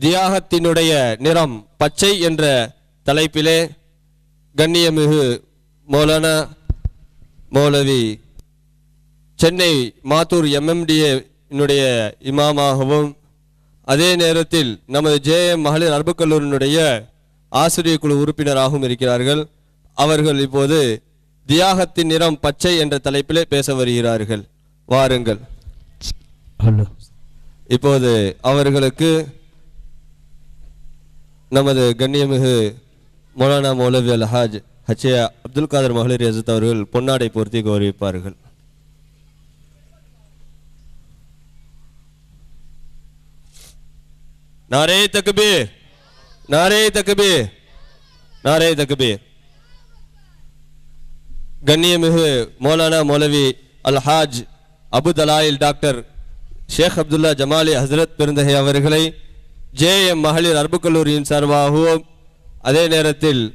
தியாகத்தினுடைய நிறம் பச்சை என்ற தலைப்பிலே கண்ணியமிகு மௌலானா மௌலவி சென்னை மாத்தூர் எம்எம்டிஏ என்னுடைய இமாமாகவும் அதே நேரத்தில் நமது ஜேஎம் மகளிர் அரபுக் கல்லூரியினுடைய ஆசிரியர் குழு உறுப்பினராகவும் இருக்கிறார்கள். அவர்கள் இப்போது தியாகத்தின் நிறம் பச்சை என்ற தலைப்பிலே பேச வருகிறார்கள். வாருங்கள். இப்போது அவர்களுக்கு நமது கண்ணியமிகு மௌலானா மௌலவி அல்ஹாஜ் ஹச்சே அப்துல் காதர் மகளிர் யசத் அவர்கள் பொன்னாடை பொருத்தி கௌரவிப்பார்கள். நாரே தக்பீர் நாரே தக்பீர் நாரே தக்பீர். கண்ணியமிகு மௌலானா மௌலவி அல்ஹாஜ் அபு தலாயில் டாக்டர் ஷேக் அப்துல்லா ஜமாலி ஹசரத் பெருந்தகை அவர்களை ஜேஎம் மகளிர் அரபு கல்லூரியின் சார்பாகவும் அதே நேரத்தில்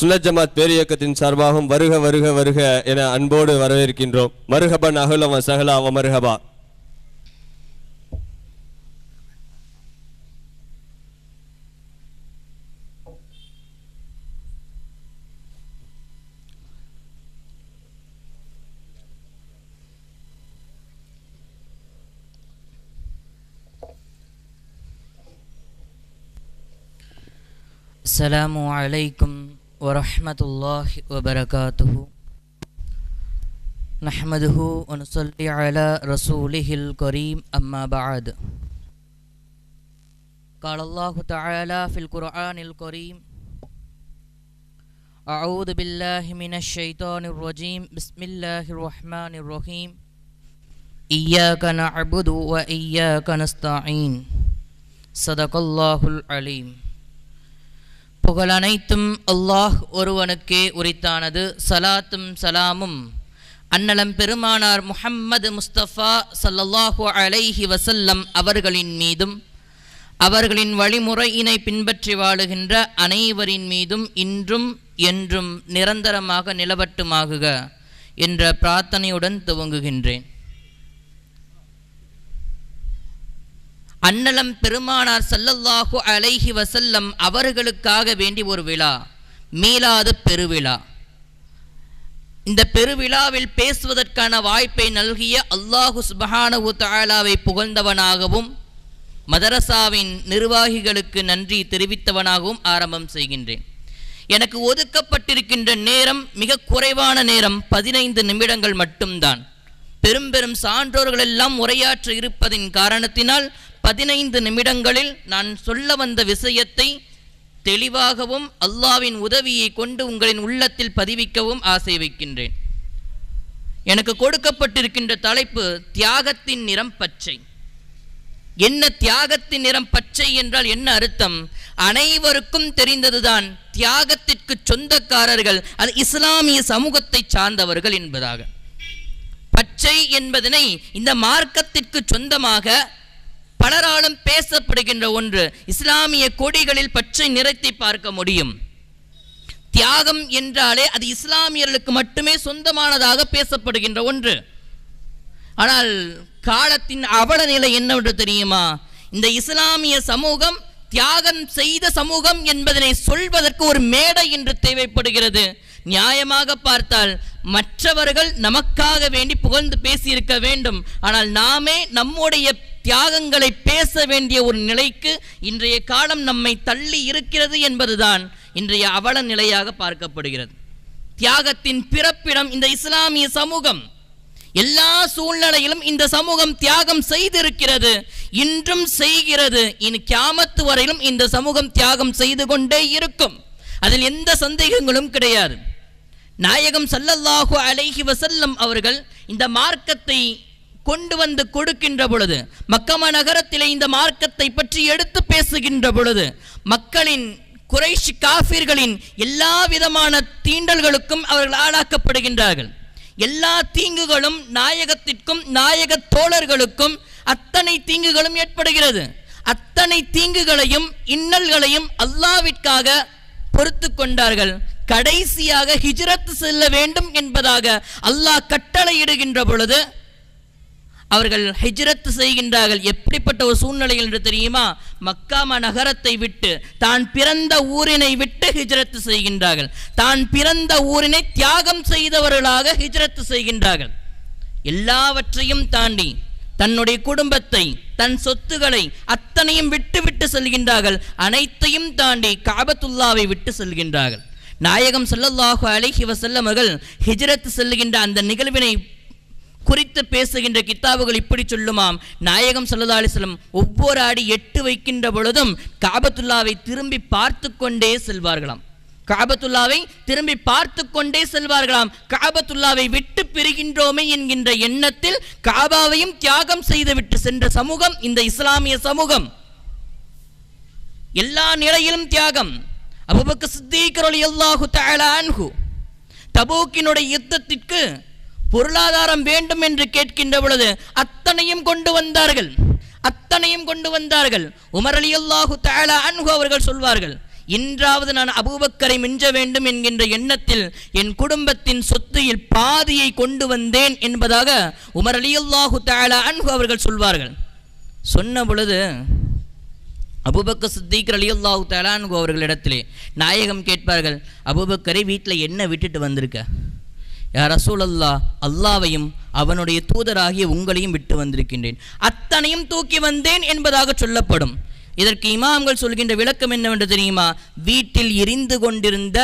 சுன்னத் ஜமாத் பேரியக்கத்தின் சார்பாகவும் வருக வருக வருக என அன்போடு வரவேற்கின்றோம். மருகபன் அகுலம் சஹலா மருகபா. السلام عليكم ورحمة الله وبركاته. نحمده ونصلي على رسوله الكريم أما بعد. قال الله تعالى في القرآن الكريم أعوذ بالله من الشيطان الرجيم بسم الله الرحمن الرحيم. إياك نعبد وإياك نستعين. صدق الله العليم. புகழ் அனைத்தும் அல்லாஹ் ஒருவனுக்கே உரித்தானது. சலாத்தும் சலாமும். அன்னலம் பெருமானார் முஹம்மது முஸ்தபா சல்லல்லாஹு அலைஹி வசல்லம் அவர்களின் மீதும் அவர்களின் வழிமுறையினை பின்பற்றி வாழுகின்ற அனைவரின் மீதும் இன்றும் என்றும் நிரந்தரமாக நிலவட்டுமாகுக என்ற பிரார்த்தனையுடன் துவங்குகின்றேன். அன்னலம் பெருமானார் சல்லல்லாஹு அலைஹி வசல்லம் அவர்களுக்காக வேண்டி ஒரு விழா மீளாது பெருவிழா. இந்த பெருவிழாவில் பேசுவதற்கான வாய்ப்பை நல்கிய அல்லாஹு சுபஹானஹு தாலாவை புகழ்ந்தவனாகவும் மதரசாவின் நிர்வாகிகளுக்கு நன்றி தெரிவித்தவனாகவும் ஆரம்பம் செய்கின்றேன். எனக்கு ஒதுக்கப்பட்டிருக்கின்ற நேரம் மிக குறைவான நேரம் பதினைந்து நிமிடங்கள் மட்டும்தான். பெரும் பெரும் சான்றோர்கள் எல்லாம் உரையாற்ற இருப்பதின் காரணத்தினால் பதினைந்து நிமிடங்களில் நான் சொல்ல வந்த விஷயத்தை தெளிவாகவும் அல்லாவின் உதவியை கொண்டு உங்களின் உள்ளத்தில் பதிவிக்கவும் ஆசை வைக்கின்றேன் எனக்கு கொடுக்கப்பட்டிருக்கின்ற தலைப்பு தியாகத்தின் நிறம் பச்சை. என்ன தியாகத்தின் நிறம் பச்சை என்றால் என்ன அர்த்தம்? அனைவருக்கும் தெரிந்ததுதான் தியாகத்திற்கு சொந்தக்காரர்கள் அது இஸ்லாமிய சமூகத்தை சார்ந்தவர்கள் என்பதாக. பச்சை என்பதனை இந்த மார்க்கத்திற்கு சொந்தமாக பலராலும் பேசப்படுகின்ற ஒன்று இஸ்லாமிய கொடிகளில் பற்றி நிறத்தை பார்க்க முடியும். தியாகம் என்றாலே அது இஸ்லாமியர்களுக்கு மட்டுமே சொந்தமானதாக பேசப்படுகின்ற ஒன்று. ஆனால் காலத்தின் அவல நிலை என்னவென்று தெரியுமா? இந்த இஸ்லாமிய சமூகம் தியாகம் செய்த சமூகம் என்பதனை சொல்வதற்கு ஒரு மேடை என்று தேவைப்படுகிறது. நியாயமாக பார்த்தால் மற்றவர்கள் நமக்காக வேண்டி புகழ்ந்து பேசியிருக்க வேண்டும். ஆனால் நாமே நம்முடைய தியாகங்களை பேச வேண்டிய ஒரு நிலைக்கு இன்றைய காலம் நம்மை தள்ளி இருக்கிறது என்பதுதான் இன்றைய அவல நிலையாக பார்க்கப்படுகிறது. தியாகத்தின் பிறப்பிடம் இந்த இஸ்லாமிய சமூகம் எல்லா சூழ்நிலையிலும் இந்த சமூகம் தியாகம் செய்திருக்கிறது இன்றும் செய்கிறது. இனி கியாமத்து வரையிலும் இந்த சமூகம் தியாகம் செய்து கொண்டே இருக்கும். அதில் எந்த சந்தேகங்களும் கிடையாது. நாயகம் சல்லல்லாஹு அலைஹி வசல்லம் அவர்கள் இந்த மார்க்கத்தை கொண்டு வந்து கொடுக்கின்ற பொழுது மக்கம நகரத்திலே இந்த மார்க்கத்தை பற்றி எடுத்து பேசுகின்ற பொழுது மக்களின் குறைஷ் காஃபிர்களின் எல்லா விதமான தீண்டல்களுக்கும் அவர்கள் ஆளாக்கப்படுகின்றார்கள். எல்லா தீங்குகளும் நாயகத்திற்கும் நாயக தோழர்களுக்கும் அத்தனை தீங்குகளும் ஏற்படுகிறது. அத்தனை தீங்குகளையும் இன்னல்களையும் அல்லாவிற்காக பொறுத்து கொண்டார்கள். கடைசியாக ஹிஜ்ரத் செல்ல வேண்டும் என்பதாக அல்லாஹ் கட்டளையிடுகின்ற பொழுது அவர்கள் ஹிஜ்ரத் செய்கின்றார்கள். எப்படிப்பட்ட ஒரு சூழ்நிலைகள் என்று தெரியுமா? மக்காமா நகரத்தை விட்டு தான் பிறந்த ஊரினை விட்டு ஹிஜ்ரத் செய்கின்றார்கள். தான் பிறந்த ஊரினை தியாகம் செய்தவர்களாக ஹிஜ்ரத் செய்கின்றார்கள். எல்லாவற்றையும் தாண்டி தன்னுடைய குடும்பத்தை தன் சொத்துக்களை அத்தனையும் விட்டு விட்டு செல்கின்றார்கள். அனைத்தையும் தாண்டி காபத்துல்லாவை விட்டு செல்கின்றார்கள். நாயகம் ஸல்லல்லாஹு அலிஹி வஸல்லம் அவர்கள் ஹிஜ்ரத் செல்கின்ற அந்த நிகழ்வினை குறித்து பேசுகின்ற கித்தாபுகள் இப்படி சொல்லுமாம். நாயகம் ஸல்லல்லாஹு அலிஸ்லம் ஒவ்வொரு அடி எட்டு வைக்கின்ற பொழுதும் காபத்துல்லாவை திரும்பி பார்த்து கொண்டே செல்வார்களாம். காபத்துல்லாவை திரும்பி பார்த்து கொண்டே செல்வார்களாம். காபத்துல்லாவை விட்டு பிரிகின்றோமே என்கின்ற எண்ணத்தில் காபாவையும் தியாகம் செய்துவிட்டு சென்ற சமூகம் இந்த இஸ்லாமிய சமூகம். எல்லா நிலையிலும் தியாகம். அபுபக்கு சித்திக் அல்லாஹு தபூக்கினுடைய யுத்தத்திற்கு பொருளாதாரம் வேண்டும் என்று கேட்கின்ற பொழுது அத்தனையும் கொண்டு வந்தார்கள். அத்தனையும் கொண்டு வந்தார்கள். உமர் ரலியல்லாஹு தஆலா அன்ஹு அவர்கள் சொல்வார்கள் இன்றாவது நான் அபூபக்கரை மிஞ்ச வேண்டும் என்கின்ற எண்ணத்தில் என் குடும்பத்தின் சொத்தையில் பாதியை கொண்டு வந்தேன் என்பதாக உமர் ரலியல்லாஹு தஆலா அன்ஹு அவர்கள் சொல்வார்கள். சொன்ன பொழுது அபுபக்க சித்திக் ரலியல்லாஹு தலான்கு அவர்களிடத்திலே நாயகம் கேட்பார்கள் அபுபக்கரை வீட்டில் என்ன விட்டுட்டு வந்திருக்க? யா ரசூலல்லா அல்லாவையும் அவனுடைய தூதராகிய உங்களையும் விட்டு வந்திருக்கின்றேன். அத்தனையும் தூக்கி வந்தேன் என்பதாக சொல்லப்படும். இதற்கு இமாம்கள் சொல்கின்ற விளக்கம் என்னவென்று தெரியுமா? வீட்டில் எரிந்து கொண்டிருந்த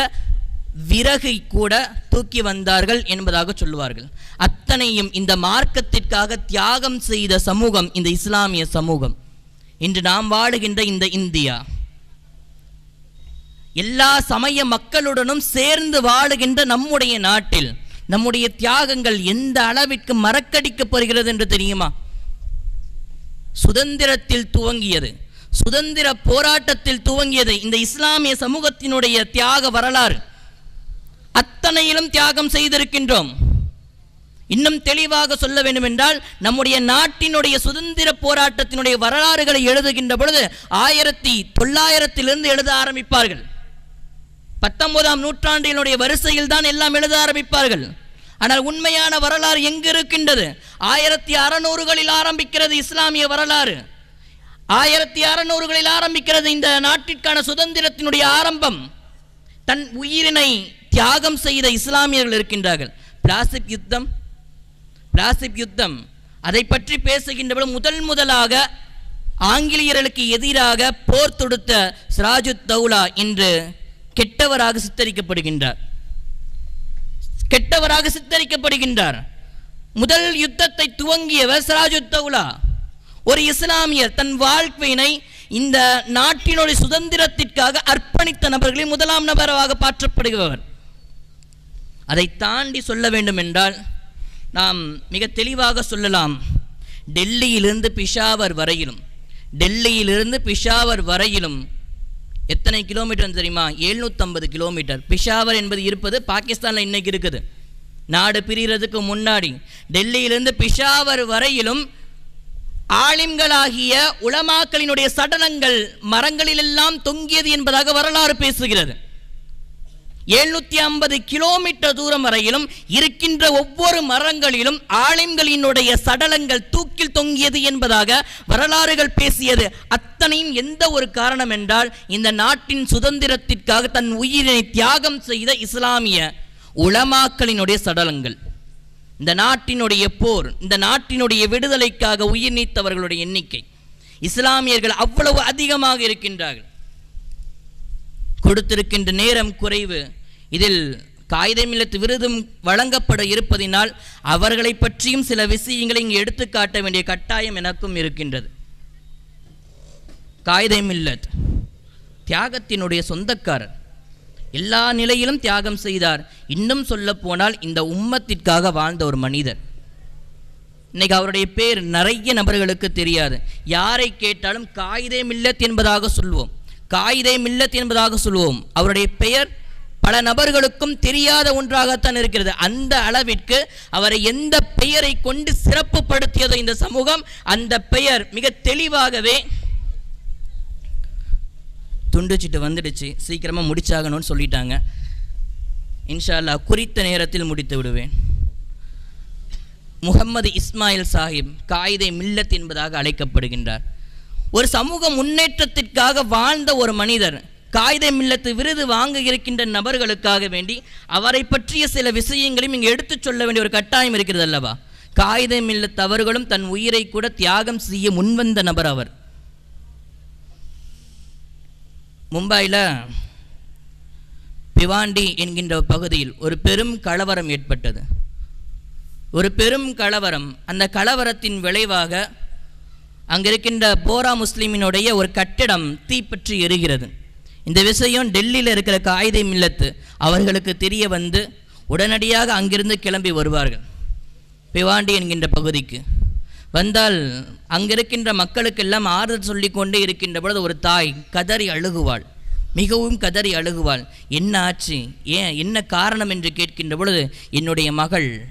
விறகை கூட தூக்கி வந்தார்கள் என்பதாக சொல்லுவார்கள். அத்தனையும் இந்த மார்க்கத்திற்காக தியாகம் செய்த சமூகம் இந்த இஸ்லாமிய சமூகம். இன்று நாம் வாழுகின்ற இந்த இந்தியா. எல்லா சமய மக்களுடனும் சேர்ந்து வாழுகின்ற நம்முடைய நாட்டில் நம்முடைய தியாகங்கள் எந்த அளவிற்கு மறக்கடிக்கப்படுகிறது என்று தெரியுமா? சுதந்திரத்தில் துவங்கியது. சுதந்திர போராட்டத்தில் துவங்கியது. இந்த இஸ்லாமிய சமூகத்தினுடைய தியாக வரலாறு. அத்தனையிலும் தியாகம் செய்திருக்கின்றோம். இன்னும் தெளிவாக சொல்ல வேண்டும் என்றால் நம்முடைய நாட்டினுடைய சுதந்திர போராட்டத்தினுடைய வரலாறுகளை எழுதுகின்ற பொழுது ஆயிரத்தி தொள்ளாயிரத்திலிருந்து எழுத ஆரம்பிப்பார்கள். பத்தொன்பதாம் நூற்றாண்டினுடைய வரிசையில் தான் எல்லாம் எழுத ஆரம்பிப்பார்கள். ஆனால் உண்மையான வரலாறு எங்கு இருக்கின்றது? ஆயிரத்தி அறநூறுகளில் ஆரம்பிக்கிறது இஸ்லாமிய வரலாறு. ஆயிரத்தி அறநூறுகளில் ஆரம்பிக்கிறது இந்த நாட்டிற்கான சுதந்திரத்தினுடைய ஆரம்பம். தன் உயிரினை தியாகம் செய்த இஸ்லாமியர்கள் இருக்கின்றார்கள். பிளாஸ்டிக் யுத்தம் பிளாஸ்டிக் யுத்தம். அதை பற்றி பேசுகின்ற முதல் முதலாக ஆங்கிலேயர்களுக்கு எதிராக போர் தொடுத்த சிராஜுத் தௌலா இன்று கெட்டவராக சித்தரிக்கப்படுகின்றார். கெட்டவராக சித்தரிக்கப்படுகின்றார். முதல் யுத்தத்தை துவங்கியவர் சிராஜுத் ஒரு இஸ்லாமியர் தன் வாழ்க்கையினை இந்த நாட்டினுடைய சுதந்திரத்திற்காக அர்ப்பணித்த நபர்களில் முதலாம் நபராக பாற்றப்படுகிறவர். அதை தாண்டி சொல்ல வேண்டும் என்றால் நாம் மிக தெளிவாக சொல்லலாம். டெல்லியிலிருந்து பிஷாவர் வரையிலும் டெல்லியிலிருந்து பிஷாவர் வரையிலும் எத்தனை கிலோமீட்டர் தெரியுமா? 750 கிலோமீட்டர். பிஷாவர் என்பது இருப்பது பாகிஸ்தானில் இன்னைக்கு இருக்குது. நாடு பிரிகிறதுக்கு முன்னாடி டெல்லியிலிருந்து பிஷாவர் வரையிலும் ஆலிம்களாகிய உளமாக்களினுடைய சடலங்கள் மரங்களிலெல்லாம் தொங்கியது என்பதாக வரலாறு பேசுகிறது. எழுநூத்தி ஐம்பது கிலோமீட்டர் தூரம் வரையிலும் இருக்கின்ற ஒவ்வொரு மரங்களிலும் ஆலிம்களினுடைய சடலங்கள் தூக்கில் தொங்கியது என்பதாக வரலாறுகள் பேசியது. அத்தனையும் எந்த ஒரு காரணம் என்றால் இந்த நாட்டின் சுதந்திரத்திற்காக தன் உயிரினை தியாகம் செய்த இஸ்லாமிய உளமாக்களினுடைய சடலங்கள். இந்த நாட்டினுடைய போர் இந்த நாட்டினுடைய விடுதலைக்காக உயிர் நீத்தவர்களுடைய எண்ணிக்கை. இஸ்லாமியர்கள் அவ்வளவு அதிகமாக இருக்கின்றார்கள். கொடுத்திருக்கின்ற நேரம் குறைவு இதில் காகிதமில்லத்து விருதும் வழங்கப்பட இருப்பதினால் அவர்களை பற்றியும் சில விஷயங்களை இங்கு எடுத்து காட்ட வேண்டிய கட்டாயம் எனக்கும் இருக்கின்றது. காகிதமில்லத் தியாகத்தினுடைய சொந்தக்காரர். எல்லா நிலையிலும் தியாகம் செய்தார். இன்னும் சொல்ல போனால் இந்த உம்மத்திற்காக வாழ்ந்த ஒரு மனிதர். இன்னைக்கு அவருடைய பேர் நிறைய நபர்களுக்கு தெரியாது. யாரை கேட்டாலும் காயிதே மில்லத் என்பதாக சொல்வோம். காயிதே மில்லத் என்பதாக சொல்வோம். அவருடைய பெயர் பல நபர்களுக்கும் தெரியாத ஒன்றாகத்தான் இருக்கிறது. அந்த அளவிற்கு அவரை எந்த பெயரை கொண்டு சிறப்புப்படுத்தியதோ இந்த சமூகம் அந்த பெயர் மிக தெளிவாகவே துண்டுச்சிட்டு வந்துடுச்சு. சீக்கிரமாக முடிச்சாகணும்னு சொல்லிட்டாங்க. இன்ஷா அல்லாஹ் குறித்த நேரத்தில் முடித்து விடுவேன். முகம்மது இஸ்மாயில் சாஹிப் காயிதே மில்லத் என்பதாக அழைக்கப்படுகின்றார். ஒரு சமூக முன்னேற்றத்திற்காக வாழ்ந்த ஒரு மனிதர் காயிதே மில்லத்து விருது வாங்க இருக்கின்ற நபர்களுக்காக வேண்டி அவரை பற்றிய சில விஷயங்களையும் இங்கே எடுத்துச் சொல்ல வேண்டிய ஒரு கட்டாயம் இருக்கிறது அல்லவா? காயிதே மில்லத் அவர்களும் தன் உயிரை கூட தியாகம் செய்ய முன்வந்த நபர் அவர். மும்பாயில் பிவாண்டி என்கின்ற பகுதியில் ஒரு பெரும் கலவரம் ஏற்பட்டது. ஒரு பெரும் கலவரம். அந்த கலவரத்தின் விளைவாக அங்கிருக்கின்ற போரா முஸ்லீமினுடைய ஒரு கட்டிடம் தீப்பற்றி எரிகிறது. இந்த விஷயம் டெல்லியில் இருக்கிற காயிதை மில்லத்து அவர்களுக்கு தெரிய வந்து உடனடியாக அங்கிருந்து கிளம்பி வருவார்கள். பிவாண்டி என்கின்ற பகுதிக்கு. வந்தால் அங்கிருக்கின்ற மக்களுக்கெல்லாம் ஆறுதல் சொல்லிக் கொண்டே இருக்கின்ற பொழுது ஒரு தாய் கதறி அழுகுவாள். மிகவும் கதறி அழுகுவாள். என்ன ஆச்சு? ஏன்? என்ன காரணம்? என்று கேட்கின்ற பொழுது என்னுடைய மகள்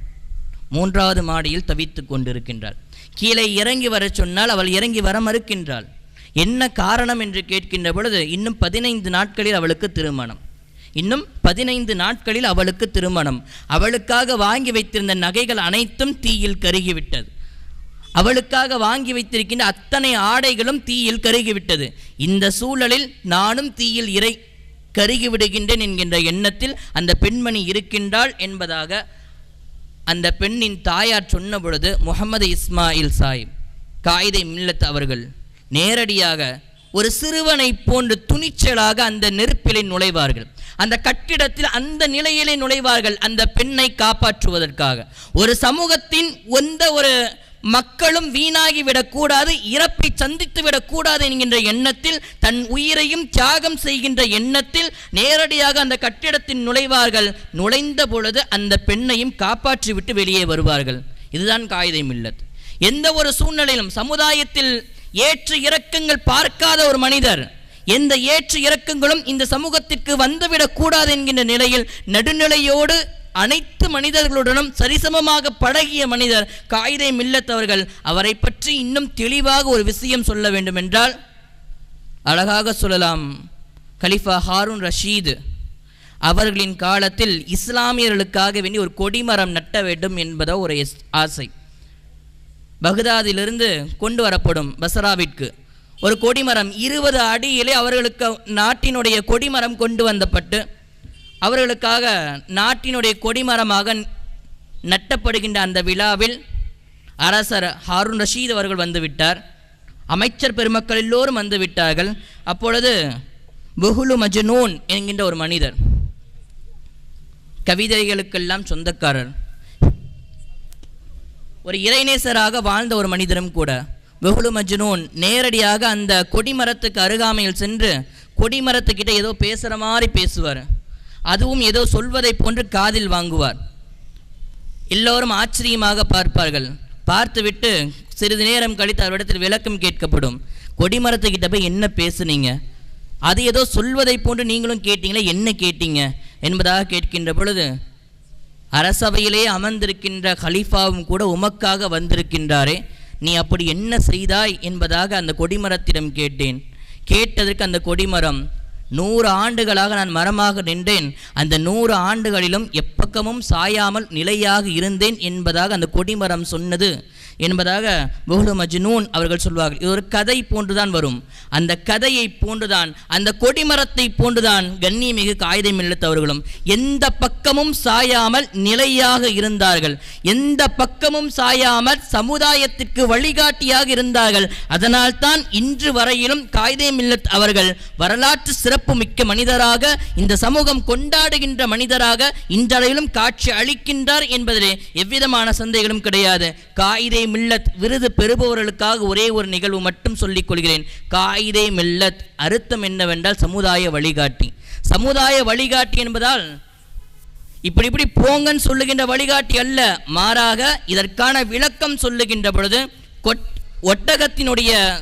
மூன்றாவது மாடியில் தவித்து கொண்டிருக்கின்றாள். கீழே இறங்கி வரச் சொன்னால் அவள் இறங்கி வர மறுக்கின்றாள். என்ன காரணம் என்று கேட்கின்ற பொழுது இன்னும் பதினைந்து நாட்களில் அவளுக்கு திருமணம். இன்னும் பதினைந்து நாட்களில் அவளுக்கு திருமணம். அவளுக்காக வாங்கி வைத்திருந்த நகைகள் அனைத்தும் தீயில் கருகிவிட்டது. அவளுக்காக வாங்கி வைத்திருக்கின்ற அத்தனை ஆடைகளும் தீயில் கருகிவிட்டது. இந்த சூழலில் நானும் தீயில் இறை கருகி விடுகின்றேன் என்கின்ற எண்ணத்தில் அந்த பெண்மணி இருக்கின்றாள் என்பதாக அந்த பெண்ணின் தாயார் சொன்ன பொழுது முகமது இஸ்மாயில் சாஹிப் காயிதை மில்லத் அவர்கள் நேரடியாக ஒரு சிறுவனை போன்று துணிச்சலாக அந்த நெருப்பிலே நுழைவார்கள். அந்த கட்டிடத்தில் அந்த நிலையிலே நுழைவார்கள் அந்த பெண்ணை காப்பாற்றுவதற்காக. ஒரு சமூகத்தின் எந்த ஒரு மக்களும் வீணாகி விடக்கூடாது இறப்பை சந்தித்து விடக்கூடாது என்கின்ற எண்ணத்தில் தன் உயிரையும் தியாகம் செய்கின்ற எண்ணத்தில் நேரடியாக அந்த கட்டிடத்தின் நுழைவார்கள். நுழைந்த பொழுது அந்த பெண்ணையும் காப்பாற்றிவிட்டு வெளியே வருவார்கள். இதுதான் காயிதை மில்லத். எந்த ஒரு சூழ்நிலையிலும் சமுதாயத்தில் ஏற்று இறக்கங்கள் பார்க்காத ஒரு மனிதர் எந்த ஏற்று இறக்கங்களும் இந்த சமூகத்திற்கு வந்துவிடக் கூடாது என்கின்ற நிலையில் நடுநிலையோடு அனைத்து மனிதர்களுடனும் சரிசமமாக பழகிய மனிதர் காயிதை மில்லத் அவர்கள் அவரை பற்றி இன்னும் தெளிவாக ஒரு விஷயம் சொல்ல வேண்டும் என்றால் அழகாக சொல்லலாம். கலிஃபா ஹாரூன் ரஷீது அவர்களின் காலத்தில் இஸ்லாமியர்களுக்காக வேண்டி ஒரு கொடிமரம் நட்ட வேண்டும் என்பதோ ஒரு ஆசை. பகுதாதிலிருந்து கொண்டு வரப்படும் பசராவிற்கு. ஒரு கொடிமரம் இருபது அடியிலே அவர்களுக்கு நாட்டினுடைய கொடிமரம் கொண்டு வந்தப்பட்டு அவர்களுக்காக நாட்டினுடைய கொடிமரமாக நட்டப்படுகின்ற அந்த விழாவில் அரசர் ஹாரூன் ரஷீத் அவர்கள் வந்துவிட்டார். அமைச்சர் பெருமக்கள் எல்லோரும் வந்து விட்டார்கள் அப்பொழுது புகுலு மஜ்னூன் என்கின்ற ஒரு மனிதர் கவிதைகளுக்கெல்லாம் சொந்தக்காரர் ஒரு இறைநேசராக வாழ்ந்த ஒரு மனிதரும் கூட. வெகுலு மஜ்னூன் நேரடியாக அந்த கொடிமரத்துக்கு அருகாமையில் சென்று கொடிமரத்துக்கிட்ட ஏதோ பேசுகிற மாதிரி பேசுவார். அதுவும் ஏதோ சொல்வதை போன்று காதில் வாங்குவார். எல்லோரும் ஆச்சரியமாக பார்ப்பார்கள். பார்த்துவிட்டு சிறிது நேரம் கழித்து அவரிடத்தில் விளக்கம் கேட்கப்படும். கொடிமரத்துக்கிட்ட போய் என்ன பேசுனீங்க? அது ஏதோ சொல்வதை போன்று நீங்களும் கேட்டீங்களே? என்ன கேட்டீங்க? என்பதாக கேட்கின்ற பொழுது அரசவையிலே அமர்ந்திருக்கின்ற கலீஃபாவும் கூட உமக்காக வந்திருக்கின்றாரே. நீ அப்படி என்ன செய்தாய் என்பதாக அந்த கொடிமரத்திடம் கேட்டேன். கேட்டதற்கு அந்த கொடிமரம் நூறு ஆண்டுகளாக நான் மரமாக நின்றேன். அந்த நூறு ஆண்டுகளிலும் எப்பக்கமும் சாயாமல் நிலையாக இருந்தேன் என்பதாக அந்த கொடிமரம் சொன்னது. என்பதாக புகுடு மஜ்னூன் அவர்கள் சொல்வார்கள். இது ஒரு கதை போன்றுதான் வரும். அந்த கதையை போன்றுதான் அந்த கொடிமரத்தை போன்றுதான் கண்ணியமிகு காகிதம் அவர்களும் எந்த பக்கமும் சாயாமல் நிலையாக இருந்தார்கள். எந்த பக்கமும் சாயாமல் சமுதாயத்திற்கு வழிகாட்டியாக இருந்தார்கள். அதனால்தான் இன்று வரையிலும் காயிதே மில்லத் அவர்கள் வரலாற்று சிறப்பு மிக்க மனிதராக இந்த சமூகம் கொண்டாடுகின்ற மனிதராக இன்றளவிலும் காட்சி அளிக்கின்றார் என்பதிலே எவ்விதமான சந்தைகளும் கிடையாது. காயிதே மில்லத் விருது பெறுபவர்களுக்காக ஒரே ஒரு நிகழ்வு மட்டும் சொல்லிக் கொள்கிறேன். காயிதே மில்லத் அர்த்தம் என்னவென்றால் சமுதாய வழிகாட்டி. சமுதாய வழிகாட்டி என்பதால் இப்படி இப்படி போங்கன்னு சொல்லுகின்ற வழிகாட்டி அல்ல. மாறாக இதற்கான விளக்கம் சொல்லுகின்ற பொழுது கொட்- ஒட்டகத்தினுடைய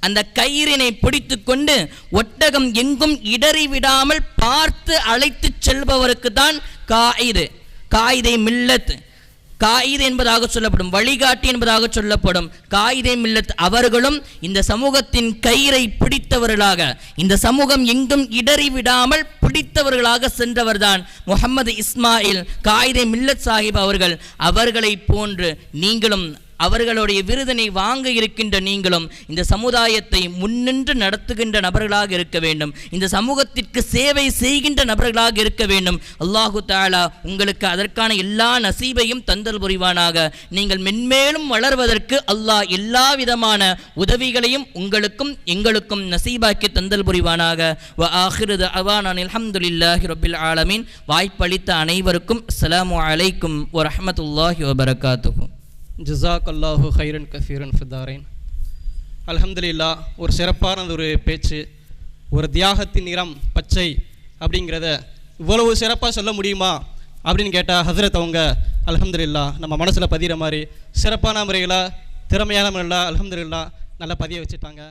அந்த கயிறினை பிடித்து கொண்டு ஒட்டகம் எங்கும் இடறி விடாமல் பார்த்து அழைத்து செல்பவருக்கு தான் காயிது. காயிதை மில்லத் காயிதே என்பதாக சொல்லப்படும் வழிகாட்டி என்பதாக சொல்லப்படும் காயிதே மில்லத் அவர்களும் இந்த சமூகத்தின் கயிறை பிடித்தவர்களாக இந்த சமூகம் எங்கும் இடறி விடாமல் பிடித்தவர்களாக சென்றவர்தான் முகமது இஸ்மாயில். காயிதே மில்லத் சாஹிப் அவர்கள். அவர்களை போன்று நீங்களும் அவர்களுடைய விருதினை வாங்க இருக்கின்ற நீங்களும் இந்த சமுதாயத்தை முன்னின்று நடத்துகின்ற நபர்களாக இருக்க வேண்டும். இந்த சமூகத்திற்கு சேவை செய்கின்ற நபர்களாக இருக்க வேண்டும். அல்லாஹு தாலா உங்களுக்கு அதற்கான எல்லா நசீபையும் தந்தல் புரிவானாக. நீங்கள் மென்மேலும் வளர்வதற்கு அல்லாஹ் எல்லா விதமான உதவிகளையும் உங்களுக்கும் எங்களுக்கும் நசீபாக்கி தந்தல் புரிவானாக. வ ஆஹிருது அவானான் அல்ஹம்துலில்லாஹி ரபில் ஆலமின். வாய்ப்பளித்த அனைவருக்கும் அஸ்ஸலாமு அலைக்கும் வரமத்துல்லாஹி வபரகாத்துஹு ஜிசாக் அல்லாஹு ஹைரன் கஃபீரன் ஃபிதாரேன். அல்ஹம்துலில்லா ஒரு சிறப்பான ஒரு பேச்சு ஒரு தியாகத்தின் நிறம் பச்சை அப்படிங்கிறத இவ்வளவு சிறப்பாக சொல்ல முடியுமா அப்படின்னு கேட்டால் ஹசரத் அவங்க அல்ஹம்துலில்லா நம்ம மனசில் பதிகிற மாதிரி சிறப்பான முறையில் திறமையான முறையில் அலமதுல்லா நல்லா பதிய வச்சுட்டாங்க.